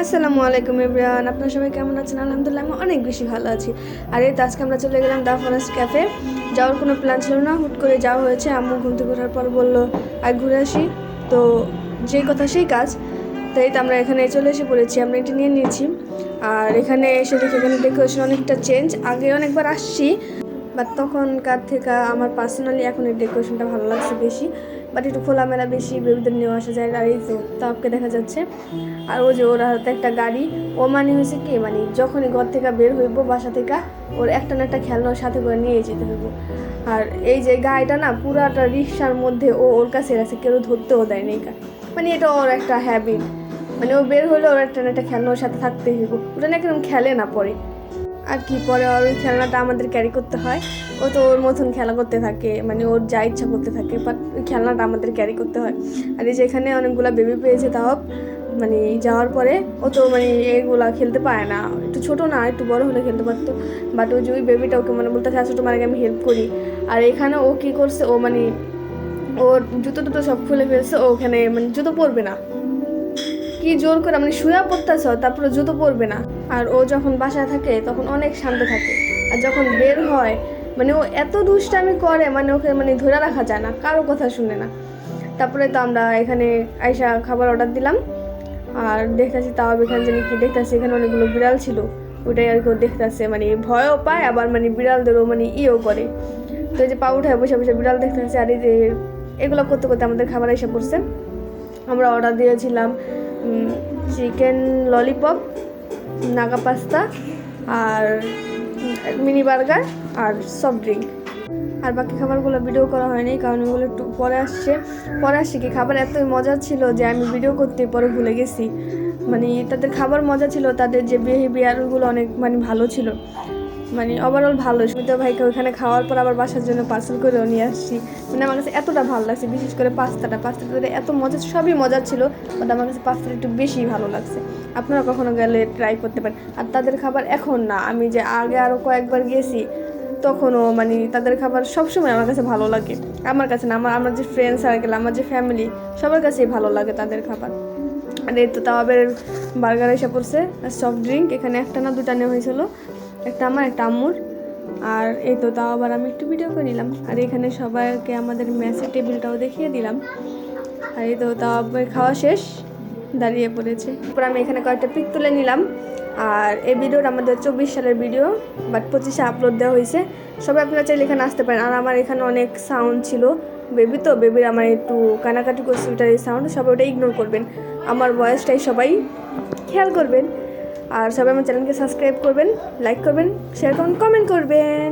আসসালামু আলাইকুম ইব্রান আপনারা সবাই কেমন আছেন? আলহামদুলিল্লাহ আমি অনেক বেশি ভালো আছি। আর এই আজকে আমরা চলে গেলাম দা ফরেস্ট ক্যাফে। যাওয়ার কোনো প্ল্যান ছিল না, হুট করে যাওয়া হয়েছে। আম্মু ঘুম থেকে ওঠার পর বলল আর ঘুরে আসি। তো যেই কথা সেই কাজ। তাই তো আমরা এখানে চলে এসে পড়েছি, আমরা এটা নিয়ে নিয়েছি। আর এখানে এসে দেখি এখানে ডেকোরেশন অনেকটা চেঞ্জ আগে অনেকবার আসছি বাট তখনকার থেকে আমার পার্সোনালি এখন এই ডেকোরেশনটা ভালো লাগছে বেশি। বাট একটু খোলামেলা বেশি বেবিদের নিয়ে আসা যায় আর এই তো তাপকে দেখা যাচ্ছে। আর ও যে ওর হাতে একটা গাড়ি, ও মানে হয়েছে কি মানে যখনই ঘর থেকে বের হইব বাসা থেকে, ওর একটা না একটা খেলনার সাথে করে নিয়ে যেতে হইব। আর এই যে গাড়িটা না, পুরাটা রিক্সার মধ্যে ও ওর কাছে আছে কেউ ধরতেও দেয় না মানে এটা ওর একটা হ্যাবিট মানে ও বের হলে ওর একটা না একটা খেলনার সাথে থাকতে হইব। ওটা না একদম খেলে না পরে। আর কি পরে আর ওই খেলনাটা আমাদের ক্যারি করতে হয়। ও তো ওর মতন খেলা করতে থাকে মানে ওর যা ইচ্ছা করতে থাকে বাট ওই খেলনাটা আমাদের ক্যারি করতে হয়। আর এই যে এখানে অনেকগুলো বেবি পেয়েছে তাও মানে যাওয়ার পরে ও তো মানে এগুলা খেলতে পারে না। একটু ছোটো না, একটু বড় হলে খেলতে পারতো বাট ওই যে ওই বেবিটা ওকে মানে বলতে আসলে তোমার আগে আমি হেল্প করি। আর এখানে ও কী করছে, ও মানে ওর জুতো টুতো সব খুলে ফেলছে, ও ওখানে মানে জুতো পরবে না। কি জোর করে মানে শুয়া পড়তেছ, তারপরে জুতো পরবে না। আর ও যখন বাসায় থাকে, তখন অনেক শান্ত থাকে। আর যখন বের হয় মানে ও এত দুষ্টামি করে মানে ওকে মানে ধরে রাখা যায় না, কারও কথা শুনে না। তারপরে তো আমরা এখানে আইসা খাবার অর্ডার দিলাম। আর দেখতেছি তাও এখানে জানি কি দেখতেছি, এখানে অনেকগুলো বিড়াল ছিল। ওটাই আর কি ও দেখতেছে মানে ভয়ও পায়, আবার মানে বিড়ালদেরও মানে ইয়েও করে। তো এই যে পা উঠায় বসে বসে বিড়াল দেখতেছে, আর এই যে এগুলো করতে করতে আমাদের খাবার এসে পড়ছে। আমরা অর্ডার দিয়েছিলাম। চিকেন ললিপপ নাগা পাস্তা আর মিনি বার্গার আর সফট ড্রিঙ্ক আর বাকি খাবারগুলো ভিডিও করা হয়নি, কারণ ওগুলো একটু পরে আসছে। পরে আসছে কি? খাবার এতই মজা ছিল যে আমি ভিডিও করতে পরে ভুলে গেছি। মানে তাদের খাবার মজা ছিল, তাদের যে বিহেভিয়ারগুলো অনেক মানে ভালো ছিল। মানে ওভারঅল ভালো। সুমিতা ভাইকে ওইখানে খাওয়ার পর আবার বাসার জন্য পার্সেল করেও নিয়ে আসছি। মানে আমার কাছে এতটা ভালো লাগছে, বিশেষ করে পাস্তাটা। পাস্তাটা এত মজা, সবই মজা ছিল বাট আমার কাছে পাস্তাটা একটু বেশি ভালো লাগছে। আপনারা কখনো গেলে ট্রাই করতে পারেন। আর তাদের খাবার এখন না, আমি যে আগে আরও কয়েকবার গিয়েছি তখনও মানে তাদের খাবার সবসময় আমার কাছে ভালো লাগে। আমার কাছে না, আমার আমার যে ফ্রেন্ড সার্কেল আমার যে ফ্যামিলি সবার কাছেই ভালো লাগে তাদের খাবার। আর এই তো তাওয়াবের বার্গার এসে পড়ছে সফট ড্রিঙ্ক এখানে একটা না দুটা নেওয়া হয়েছিল। একটা আমার, একটা আম্মুর। আর এই তো তাও আবার আমি একটু ভিডিও করে নিলাম। আর এখানে সবাইকে আমাদের ম্যাচের টেবিলটাও দেখিয়ে দিলাম। আর এই তো তাও আবার খাওয়া শেষ, দাঁড়িয়ে পড়েছে। তারপর আমি এখানে কয়েকটা পিক তুলে নিলাম। আর এই ভিডিওটা আমাদের চব্বিশ সালের ভিডিও বাট পঁচিশে আপলোড দেওয়া হয়েছে। সবাই আপনারা চাইলে এখানে আসতে পারেন। আর আমার এখানে অনেক সাউন্ড ছিল। বেবি তো, বেবির আমার একটু কানাকাটি করছে ওটার এই সাউন্ড সবাই ওটা ইগনোর করবেন। আমার ভয়েসটাই সবাই খেয়াল করবেন। আর সবাই আমার চ্যানেলকে সাবস্ক্রাইব করবেন লাইক করবেন শেয়ার করবেন কমেন্ট করবেন।